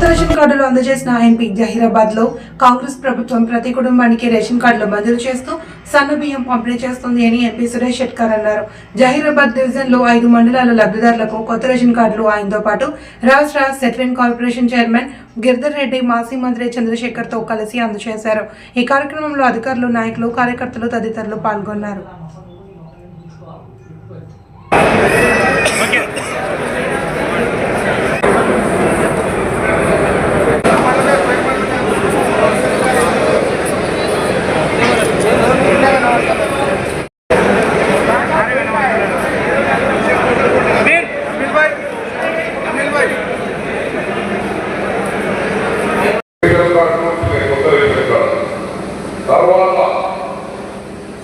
కొత్త రేషన్ కార్డులు అందజేసిన ఎంపీ జహీరాబాద్లో కాంగ్రెస్ ప్రభుత్వం ప్రతి కుటుంబానికి రేషన్ కార్డులు మంజూరు చేస్తూ సన్న బియ్యం పంపిణీ చేస్తుంది అని ఎంపీ సురేష్ షెట్కర్ అన్నారు. జహీరాబాద్ డివిజన్లో ఐదు మండలాల లబ్ధిదారులకు కొత్త రేషన్ కార్డులు ఆయనతో పాటు రాష్ట్ర settlement corporation chairman Giridhar Reddy మాజీ మంత్రి చంద్రశేఖర్తో కలిసి అందజేశారు. ఈ కార్యక్రమంలో అధికారులు నాయకులు కార్యకర్తలు తదితరులు పాల్గొన్నారు రేషన్ కార్డు వచ్చినాయి, కొత్త రేషన్ కార్డు. తర్వాత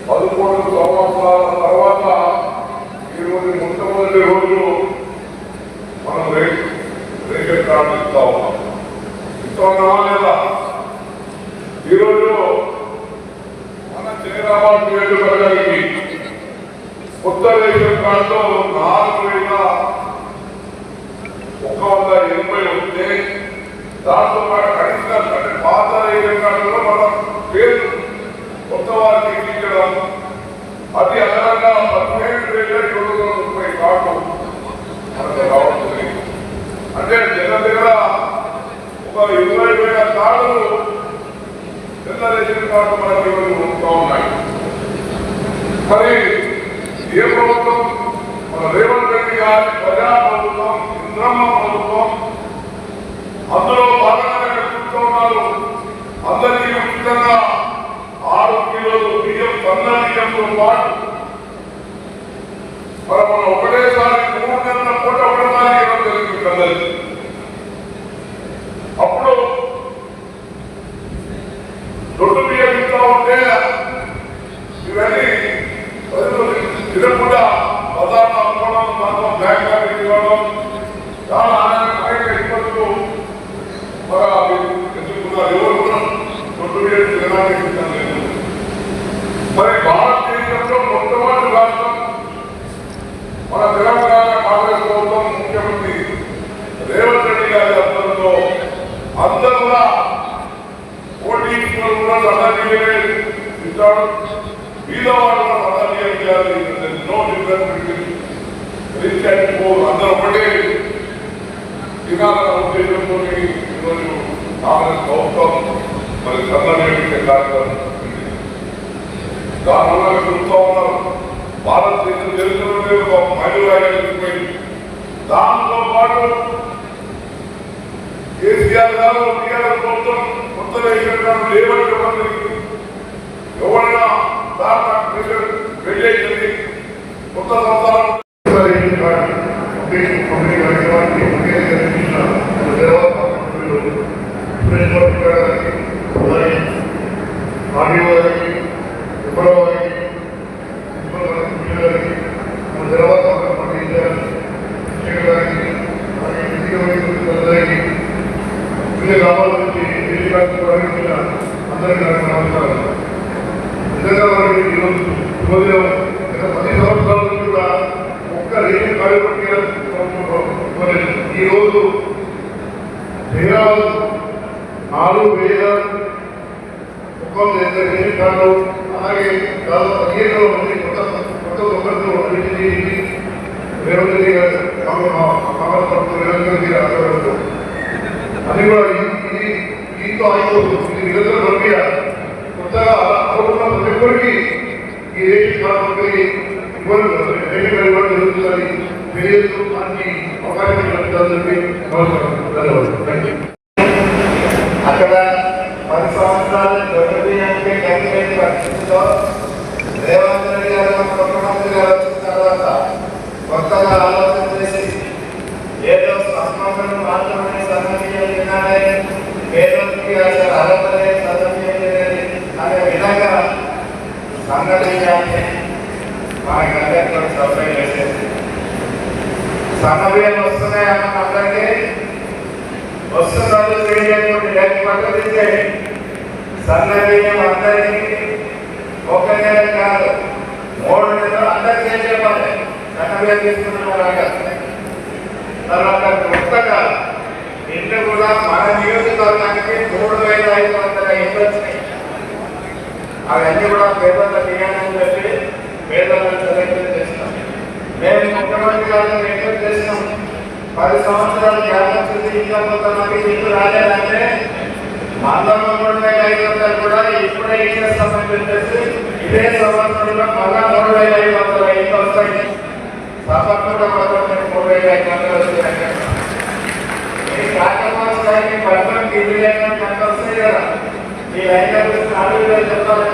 పదకొండు సంవత్సరాల తర్వాత ఈరోజు మొట్టమొదటి రోజు మనం రే- రేషన్ కార్డు ఇస్తా ఉన్నాం ఇస్తా ఉన్నామా లేదా ఈరోజు మన జైరాబాద్ నియోజకవర్గానికి కొత్త రేషన్ కార్డులో నాలుగు వేల ఒక వంద ఎనభై ఉంటే దాంతో పాటు కనీసం అంటే పాత రేషన్ కార్డులో మన పేరు కొత్త వారికి ఎక్కించడం అది అదనంగా పదిహేను వేల ఏడు వందల ముప్పై కార్డు అంటే దగ్గర దగ్గర ఒక ఇరవై వేల కార్డులు చిన్న రేషన్ కార్డు మనకి ఈరోజు ఉంటూ ఉన్నాయి మరి ఏ ప్రభుత్వం మన రేవంత్ రెడ్డి గారి ప్రజా ప్రభుత్వం ఇంద్రమ్మ ప్రభుత్వం అందులో భాగంగా చెప్తున్నారు అందరికీ ఉచితంగా ఆరు కిలోలు బియ్యం సన్న బియ్యంతో పాటు మరి మనం ఒకటేసారి మూడు నెలల పూట ఒకటేసారి ఇవ్వడం జరుగుతుంది అందరికీ అప్పుడు దొడ్డు బియ్యం ఇస్తా ఉంటే ఇవన్నీ ప్రజలు తినకుండా బజార్లో అమ్ముకోవడం దాంట్లో బ్యాంక్ బ్యాంక్ ఇవ్వడం చాలా అనేక ఇబ్బందులు మరి ఎందుకున్నారు ఎవరు కూడా దొడ్డు బియ్యం మరి భారతదేశంలో మొట్టమొదటి రాష్ట్రం మన తెలంగాణ కాంగ్రెస్ ప్రభుత్వం ముఖ్యమంత్రి రేవంత్ రెడ్డి గారి అర్థంతో అందరూ కూడా పోటీ కూడా ఇస్తాడు వాళ్ళు కూడా చేయాలి no difference rich and poor అందరూ ఒకటే తినాలన్న ఉద్దేశంతో ఈరోజు కాంగ్రెస్ ప్రభుత్వం మరి కార్యక్రమం దానివల్ల చూస్తూ ఉన్నారు భారతదేశం తెలుసుకునే ఒక మైలురాయి దాంతో పాటు కేసీఆర్ గారు టీఆర్ఎస్ ప్రభుత్వం లేవని చెప్పండి ఎవరైనా దాంట్లో వెళ్ళేది కొత్త సంవత్సరం అందరికీ నమస్కారం నిజంగా వారికి ఈరోజు ఉదయం గత పది సంవత్సరాల నుంచి కూడా ఒక్క రేషన్ కార్డు ఈ రోజు హైదరాబాద్ నాలుగు వేల ముఖం రేషన్ అలాగే దాదాపు పదిహేను మంది కొత్త కొత్త ఒక్కరితో రేవంత్ గారు రేవంత్ అది కూడా ఇది దీంతో అయిపోతుంది ఇది నిరంతర ప్రక్రియ. కొత్తగా అనుకున్న ప్రతి ఒక్కరికి ఈ రేషన్ కార్డు ఇవ్వడం రేషన్ కార్డు ఇవ్వడం జరుగుతుందని అవకాశం ధన్యవాదాలు. థ్యాంక్ యూ కదా? పది సంవత్సరాలు గవర్నమెంట్ క్యాబినెట్ పరిస్థితిలో రేవంత్ రెడ్డి గారు ముఖ్యమంత్రి గారు వచ్చిన తర్వాత కొత్తగా ఆలోచన చేసి ఏదో సంస్థలను మాత్రమే సన్నమీయం తినాలి పేదలకి అసలు అర్హత లేదు సన్నమీయం లేదు అనే విధంగా సంఘటన మనకందరికీ సప్లై చేసేది సన్నబియ్యం వస్తున్నాయన్న అందరికీ వస్తున్నది చేయలేకపోతే లేక అందరికీ ఒక నెల కాదు మూడు నెలలు అందరికీ చెప్పాలి? సన్న బియ్యం తర్వాత కొత్తగా ఇంట్లో కూడా మన నియోజకవర్గానికి మూడు వేల ఐదు వందల ఇంట్లో వచ్చినాయి. అవన్నీ కూడా పేదల తీయాలని చెప్పి పేదలను సెలెక్ట్ చేసినాం మేము ముఖ్యమంత్రి గారిని రిక్వెస్ట్ చేసినాం. పది సంవత్సరాలు గ్యాప్ చూసి ఇంకా కొంతమంది ఇల్లు రాలేదంటే మందరం మూడు వేల ఐదు వందలు కూడా ఇప్పుడే ఇచ్చేస్తామని చెప్పేసి ఇదే సంవత్సరంలో మళ్ళా మూడు వేల ఐదు వందల ఇల్లు వస్తాయి. తప్పకుండా మొదలు మూడు వేల ఐదు వందలు వస్తాయి. ఈ పట్టణం ఇల్లు లేకుండా మనకు వస్తాయి కదా ఈ లైన్ నాలుగు వేలు చెప్పాలి.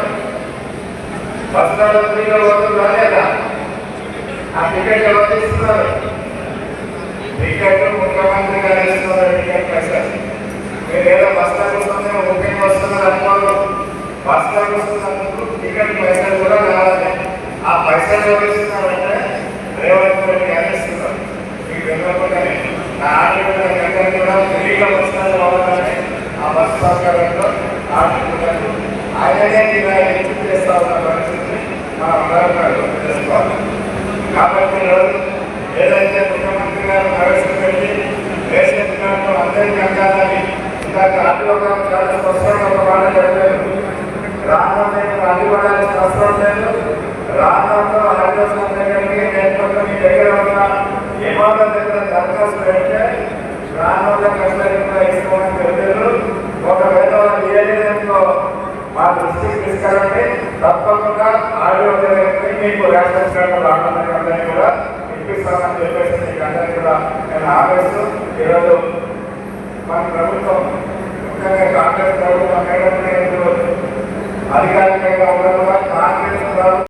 బస్సులో ఫ్రీగా వద్దు రాలేదా? ఆ టికెట్ ఎవరు తీసుకున్నారు? టికెట్ ముఖ్యమంత్రి గారు ఇస్తున్నారు టికెట్ మీరు ఏదో బస్సులో ఓకే బుకింగ్ వస్తున్నారు అనుకోరు. బస్సులో టికెట్ పైసలు కూడా రావాలి ఆ పైసలు ఎవరు రేవంత్ రెడ్డి గారు ఇస్తున్నారు. మీకు తెలియకుండానే నా ఆర్థిక కూడా ఫ్రీగా వస్తున్నారు రావాలని ఆ బస్సు సౌకర్యంలో ఆర్థిక ఆయననే ఎంపిక చేస్తా ఉన్న పరిస్థితి మనం అందరం చేసుకోవాలి. కాబట్టి ఈరోజు ఏదైతే ముఖ్యమంత్రి గారు ప్రవేశపెట్టి రేషన్ కార్డు అందరికీ ఇందాక రాజీవ్ చాలా ఒక మాట చెప్పారు రాష్ట్రంలో అడ్డుపడాల్సిన అవసరం లేదు దగ్గరికి లేకపోతే మీ దగ్గర ఉన్న విమానం దగ్గర దరఖాస్తు పెడితే రాష్ట్రంలో కష్టంగా ఇస్తామని చెప్పారు ఒకవేళ మా దృష్టికి తీసుకురండి తప్పకుండా ఆడియో దగ్గరికి మీకు రేషన్ కార్డు రావడానికి కూడా ఇప్పిస్తామని చెప్పేసి మీకు అందరికీ కూడా నేను ఆవేశం ఈరోజు మన ప్రభుత్వం ముఖ్యంగా కాంగ్రెస్ ప్రభుత్వం మేడం అధికారికంగా ఉండడం కాంగ్రెస్ ప్రభుత్వం